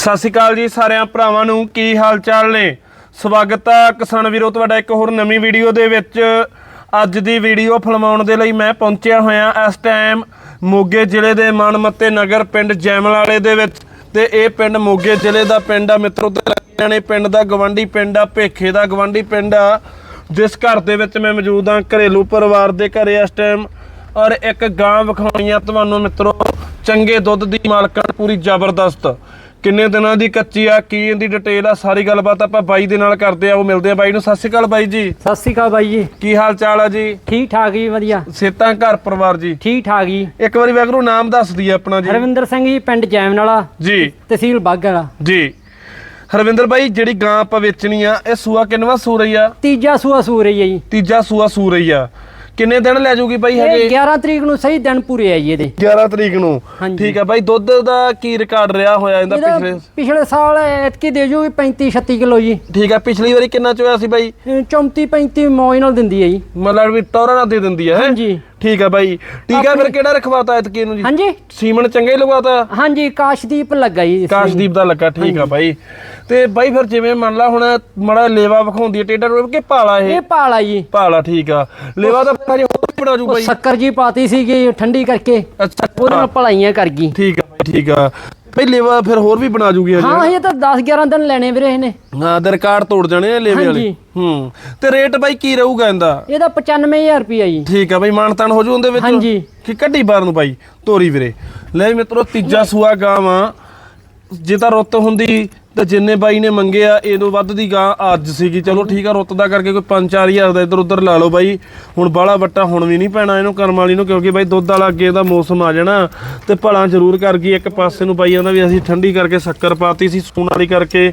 ਸਤਿ ਸ਼੍ਰੀ ਅਕਾਲ ਜੀ ਸਾਰਿਆਂ ਭਰਾਵਾਂ ਨੂੰ, ਕੀ ਹਾਲ ਚਾਲ ਨੇ? ਸਵਾਗਤ ਆ ਕਿਸਾਨ ਵੀਰੋ, ਤੁਹਾਡਾ ਇੱਕ ਹੋਰ ਨਵੀਂ ਵੀਡੀਓ ਦੇ ਵਿੱਚ। ਅੱਜ ਦੀ ਵੀਡੀਓ ਫਿਲਮਾਉਣ ਦੇ ਲਈ ਮੈਂ ਪਹੁੰਚਿਆ ਹੋਇਆ ਇਸ ਟਾਈਮ ਮੋਗੇ ਜ਼ਿਲ੍ਹੇ ਦੇ ਮਨਮੱਤੇ ਨਗਰ ਪਿੰਡ ਜੈਮਲ ਵਾਲੇ ਦੇ ਵਿੱਚ। ਤੇ ਇਹ ਪਿੰਡ ਮੋਗੇ ਜ਼ਿਲ੍ਹੇ ਦਾ ਪਿੰਡ ਆ, ਮਿੱਤਰੋ, ਤੇ ਲੱਗਿਆ ਨੇ ਪਿੰਡ ਦਾ ਗਵੰਡੀ ਪਿੰਡ ਆ, ਭੇਖੇ ਦਾ ਗਵੰਡੀ ਪਿੰਡ ਆ। ਜਿਸ ਘਰ ਦੇ ਵਿੱਚ ਮੈਂ ਮੌਜੂਦ ਹਾਂ, ਘਰੇਲੂ ਪਰਿਵਾਰ ਦੇ ਘਰੇ ਇਸ ਟਾਈਮ। ਔਰ ਇੱਕ ਗਾਂ ਵਿਖਾਉਣੀ ਆ ਤੁਹਾਨੂੰ, ਮਿੱਤਰੋ, ਚੰਗੇ ਦੁੱਧ ਦੀ ਮਾਲਕਣ ਪੂਰੀ ਜ਼ਬਰਦਸਤ। ਕਿੰਨੇ ਦਿਨਾਂ ਦੀ ਕੱਚੀ ਆ ਕੀ ਇਹਦੀ ਡਿਟੇਲ ਆ ਸਾਰੀ ਗੱਲਬਾਤ ਆਪਾਂ ਬਾਈ ਦੇ ਨਾਲ ਕਰਦੇ ਆ ਉਹ ਮਿਲਦੇ ਆ ਬਾਈ ਨੂੰ। ਸਤਿ ਸ਼੍ਰੀ ਅਕਾਲ ਬਾਈ ਜੀ। ਸਤਿ ਸ਼੍ਰੀ ਅਕਾਲ ਬਾਈ ਜੀ। ਕੀ ਹਾਲ ਚਾਲ ਆ ਜੀ? ਠੀਕ ਠਾਕ ਜੀ ਵਧੀਆ। ਸੇਤਾਂ ਘਰ ਪਰਿਵਾਰ ਜੀ। ਠੀਕ ਠਾਕ ਜੀ। ਇੱਕ ਵਾਰੀ ਵੈਗਰੂ ਨਾਮ ਦੱਸ ਦਈਏ ਆਪਣਾ ਜੀ। ਹਰਵਿੰਦਰ ਸਿੰਘ ਜੀ ਪਿੰਡ ਜੈਮਨ ਵਾਲਾ। ਜੀ। ਤਹਿਸੀਲ ਬਾਗਾ ਵਾਲਾ। ਜੀ। ਹਰਵਿੰਦਰ ਬਾਈ ਜਿਹੜੀ ਗਾਂ ਆਪਾਂ ਵੇਚਣੀ ਆ ਇਹ ਸੂਆ ਕਿੰਨਵਾ ਸੂ ਰਹੀ ਆ? ਤੀਜਾ ਸੂਆ ਸੂ ਰਹੀ ਹੈ ਜੀ। ਤੀਜਾ ਸੂਆ ਸੂ ਰਹੀ ਆ। ਕਿੰਨੇ ਦਿਨ ਲੈ ਜਾਊਗੀ ਬਾਈ ਇਹ ਹਜੇ 11 ਤਰੀਕ ਨੂੰ ਸਹੀ ਦਿਨ ਪੂਰੇ ਆ ਜੀ ਇਹਦੇ। 11 ਤਰੀਕ ਨੂੰ। ਹਾਂਜੀ। ਠੀਕ ਆ ਬਾਈ ਦੁੱਧ ਦਾ ਕੀ ਰਿਕਾਰਡ ਰਿਹਾ ਹੋਇਆ ਇਹਦਾ ਇਹਦਾ ਪਿਛਲੇ? ਪਿਛਲੇ ਸਾਲ ਐਤਕੀ ਦੇ ਜੂਗੀ 35 36 ਕਿਲੋ ਜੀ। ਠੀਕ ਆ ਪਿਛਲੀ ਵਾਰੀ ਕਿੰਨਾ ਚ ਹੋਇਆ ਸੀ ਬਾਈ? ਇਹ 34 35 ਮੌਜ ਨਾਲ ਦਿੰਦੀ ਹੈ ਜੀ। ਮਤਲਬ ਵੀ ਟੌਰਾਂ ਨਾਲ ਦੇ ਦਿੰਦੀ ਹੈਂ? ਹਾਂਜੀ। ਠੀਕ ਆ ਬਾਈ। ਠੀਕ ਆ ਫਿਰ ਕਿਹੜਾ ਰਖਵਾਤਾ ਐਤਕੀ ਇਹਨੂੰ ਜੀ? ਹਾਂਜੀ। ਸੀਮਨ ਚੰਗਾ ਹੀ ਲਗਵਾਤਾ? ਹਾਂਜੀ ਕਾਸ਼ਦੀਪ ਲੱਗਾ ਜੀ। ਕਾਸ਼ਦੀਪ ਦਾ ਲੱਗਾ ਠੀਕ ਆ ਬਾਈ। ਤੇ ਬਾਈ ਫਿਰ ਜਿਵੇਂ ਮੰਨ ਲਾ ਹੁਣ ਮੜਾ ਲੇਵਾ ਵਿਖਾਉਂਦੀ ਹੈ ਟੇਡਾ ਰੋਡ ਕੇ ਭਾਲਾ ਇਹ? ਇਹ ਪਾਲਾ ਜੀ। ਭਾਲਾ ਠੀਕ ਆ। ਲੇਵਾ ਤਾਂ ਭਾਜੀ ਹੋਰ ਬਣਾ ਜੂ ਬਾਈ। ਸ਼ੱਕਰ ਜੀ ਪਾਤੀ ਸੀਗੀ ਠੰਡੀ ਕਰਕੇ। ਅੱਛਾ। ਉਹਦੇ ਨਾਲ ਭਲਾਈਆਂ ਕਰ ਗਈ। ਠੀਕ ਆ ਠੀਕ ਆ। ਬਈ ਲੇਵਾ ਫਿਰ ਹੋਰ ਵੀ ਬਣਾ ਜੂਗੀ ਹਜੇ। ਹਾਂ ਇਹ ਤਾਂ 10 11 ਦਿਨ ਲੈਣੇ ਵੀਰੇ ਇਹਨੇ। ਹਾਂ ਤੇ ਰਿਕਾਰਡ ਤੋੜ ਜਾਣੇ ਆ ਲੇਵੇ ਵਾਲੇ। ਹਾਂਜੀ। ਹੂੰ। ਤੇ ਰੇਟ ਬਾਈ ਕੀ ਰਹੂਗਾ ਇਹਦਾ? ਇਹਦਾ 95000 ਰੁਪਿਆ ਜੀ। ਠੀਕ ਆ ਬਾਈ ਮਾਨਤਾਨ ਹੋ ਜੂ ਉਹਦੇ ਵਿੱਚ? ਹਾਂਜੀ। ਕਿ ਕੱਢੀ ਬਾਹਰ ਨੂੰ ਬਾਈ? ਤੋਰੀ ਵੀਰੇ। ਲੈ ਮਿੱਤਰੋ ਤੀਜਾ ਸੂਆ ਗਾਂ ਵਾ ਜੇ ਤਾਂ ਰੁੱਤ ਹੁੰਦੀ ਤਾਂ ਜਿੰਨੇ ਬਾਈ ਨੇ ਮੰਗਿਆ ਇਹਦੋਂ ਵੱਧ ਦੀ ਗਾਂ ਅੱਜ ਸੀਗੀ ਚਲੋ ਠੀਕ ਆ ਰੁੱਤ ਦਾ ਕਰਕੇ ਕੋਈ 5-4000 ਦਾ ਇੱਧਰ ਉੱਧਰ ਲਾ ਲਓ ਬਾਈ ਹੁਣ ਬਾਲਾ ਵੱਟਾ ਹੁਣ ਵੀ ਨਹੀਂ ਪੈਣਾ ਇਹਨੂੰ ਕਰਮ ਵਾਲੀ ਨੂੰ ਕਿਉਂਕਿ ਬਾਈ ਦੁੱਧ ਵਾਲਾ ਅੱਗੇ ਦਾ ਮੌਸਮ ਆ ਜਾਣਾ ਤੇ ਭਲਾ ਜ਼ਰੂਰ ਕਰ ਗਈ ਇੱਕ ਪਾਸੇ ਨੂੰ ਬਾਈ ਆਂਦਾ ਵੀ ਅਸੀਂ ਠੰਡੀ ਕਰਕੇ ਸ਼ੱਕਰ ਪਾਤੀ ਸੀ ਸੂਣ ਵਾਲੀ ਕਰਕੇ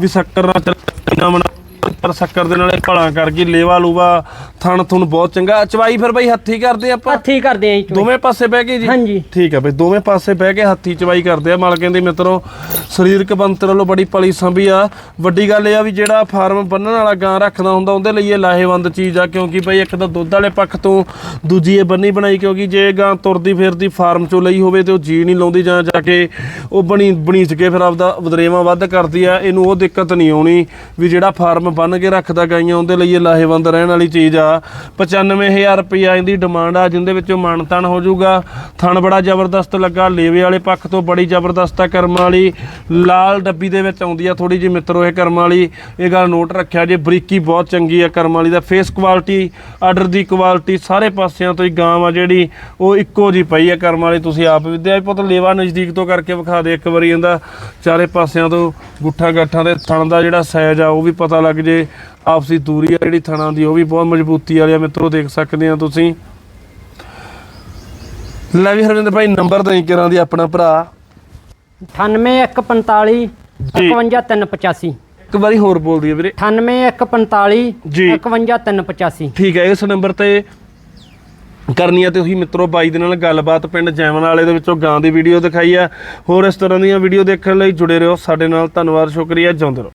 ਵੀ ਸ਼ੱਕਰ ਨਾਲ ਚੱਲਣਾ ਬਣਾ ਪਰ ਸ਼ੱਕਰ ਦੇ ਨਾਲ ਇਹ ਭਲਾ ਕਰ ਗਈ ਲੇਵਾ ਲੂਵਾ ਥਣ ਥੁਣ ਬਹੁਤ ਚੰਗਾ। ਚਵਾਈ ਫਿਰ ਬਾਈ ਹੱਥੀ ਕਰਦੇ ਆਪਾਂ? ਹੱਥੀ ਕਰਦੇ ਆ ਜੀ। ਦੋਵੇਂ ਪਾਸੇ ਬਹਿ ਕੇ ਜੀ? ਹਾਂਜੀ। ਠੀਕ ਹੈ ਬਈ ਦੋਵੇਂ ਪਾਸੇ ਬਹਿ ਕੇ ਹੱਥੀ ਚਵਾਈ ਕਰਦੇ ਆ ਮਾਲਕਾਂ ਦੇ ਮਿੱਤਰੋ। ਸਰੀਰਕ ਬੰਤਰ ਵੱਲੋਂ ਬੜੀ ਪਲੀ ਸੰਭੀ ਆ। ਵੱਡੀ ਗੱਲ ਇਹ ਆ ਵੀ ਜਿਹੜਾ ਫਾਰਮ ਬੰਨਣ ਵਾਲਾ ਗਾਂ ਰੱਖਦਾ ਹੁੰਦਾ ਉਹਦੇ ਲਈ ਇਹ ਲਾਹੇਵੰਦ ਚੀਜ਼ ਆ ਕਿਉਂਕਿ ਬਈ ਇੱਕ ਤਾਂ ਦੁੱਧ ਵਾਲੇ ਪੱਖ ਤੋਂ ਦੂਜੀ ਇਹ ਬੰਨੀ ਬਣਾਈ ਕਿਉਂਕਿ ਜੇ ਗਾਂ ਤੁਰਦੀ ਫਿਰਦੀ ਫਾਰਮ ਚੋਂ ਲਈ ਹੋਵੇ ਤੇ ਉਹ ਜੀ ਨਹੀਂ ਲਾਉਂਦੀ ਜਾਂ ਜਾ ਕੇ ਉਹ ਬਣੀ ਬਣੀਚ ਕੇ ਫਿਰ ਆਪਦਾ ਵਦਰੇਵਾ ਵੱਧ ਕਰਦੀ ਆ ਇਹਨੂੰ ਉਹ ਦਿੱਕਤ ਨਹੀਂ ਆਉਣੀ ਵੀ ਜਿਹੜਾ ਫਾਰਮ ਬੰਨ ਕੇ ਰੱਖਦਾ ਗਾਈਆਂ ਉਹਦੇ ਲਈ ਇਹ ਲਾਹੇਵੰਦ ਰਹਿਣ ਵਾਲੀ ਚੀਜ਼ ਆ। 95000 ਰੁਪਇਆ ਇਹਦੀ ਡਿਮਾਂਡ ਆ, ਜਿੰਦੇ ਵਿੱਚੋਂ ਮਾਨਤਾਨ ਹੋ ਜਾਊਗਾ। ਥਣ ਬੜਾ ਜ਼ਬਰਦਸਤ ਲੱਗਾ, ਲੇਵੇ ਵਾਲੇ ਪੱਖ ਤੋਂ ਬੜੀ ਜ਼ਬਰਦਸਤ ਆ ਕਰਮ ਵਾਲੀ। ਲਾਲ ਡੱਬੀ ਦੇ ਵਿੱਚ ਆਉਂਦੀ ਆ ਥੋੜੀ ਜਿਹੀ ਮਿੱਤਰੋ ਇਹ ਕਰਮ ਵਾਲੀ। ਇਹ ਗੱਲ ਨੋਟ ਰੱਖਿਆ ਜੇ, ਬਰੀਕੀ ਬਹੁਤ ਚੰਗੀ ਆ ਕਰਮ ਵਾਲੀ ਦਾ। ਫੇਸ ਕੁਆਲਿਟੀ ਆਰਡਰ ਦੀ ਕੁਆਲਿਟੀ ਸਾਰੇ ਪਾਸਿਆਂ ਤੋਂ ਹੀ ਗਾਂ ਆ ਜਿਹੜੀ, ਉਹ ਇੱਕੋ ਜੀ ਪਈ ਆ ਕਰਮ ਵਾਲੀ। ਤੁਸੀਂ ਆਪ ਵੀ ਦੇ ਪੁੱਤ, ਲੇਵਾ ਨਜ਼ਦੀਕ ਤੋਂ ਕਰਕੇ ਵਿਖਾ ਦੇ ਇੱਕ ਵਾਰੀ ਇਹਦਾ। ਚਾਰੇ ਪਾਸਿਆਂ ਤੋਂ ਗੁੱਠਾ ਗੱਠਾਂ ਦੇ ਥਣ ਦਾ ਜਿਹੜਾ ਸਾਈਜ਼ ਆ, ਉਹ ਵੀ ਪਤਾ ਲੱਗ ਜੇ। ਆਪਸੀ ਦੂਰੀ ਆ ਜਿਹੜੀ ਥਣਾਂ ਦੀ, ਉਹ ਵੀ ਬਹੁਤ ਮਜ਼ਬੂਤ ਵਾਲੀ ਆ ਮਿੱਤਰੋ ਦੇਖ ਸਕਦੇ ਆ ਤੁਸੀਂ। ਲੈ ਵੀ ਹਰਵਿੰਦਰ ਭਾਈ ਨੰਬਰ ਦੇਈ ਕਰਾਂ ਦੀ ਆਪਣਾ ਭਰਾ। 98145 ਜੀ। 51385 ਇੱਕ ਵਾਰੀ ਹੋਰ ਬੋਲ ਦਈਏ ਵੀਰੇ। 98145 ਜੀ। 51385 ਠੀਕ ਹੈ ਇਸ ਨੰਬਰ ਤੇ ਕਰਨੀ ਆ ਤੇ ਉਹੀ ਮਿੱਤਰੋ ਬਾਈ ਦੇ ਨਾਲ ਗੱਲਬਾਤ ਪਿੰਡ ਜੈਮਨ ਵਾਲੇ ਦੇ ਵਿੱਚੋਂ ਗਾਂ ਦੀ ਵੀਡੀਓ ਦਿਖਾਈ ਆ। ਹੋਰ ਇਸ ਤਰ੍ਹਾਂ ਦੀਆਂ ਵੀਡੀਓ ਦੇਖਣ ਲਈ ਜੁੜੇ ਰਹੋ। ਸਾਡੇ ਨਾਲ ਧੰਨਵਾਦ ਸ਼ੁਕਰੀਆ ਜਿਉਂਦੇ ਰਹੋ।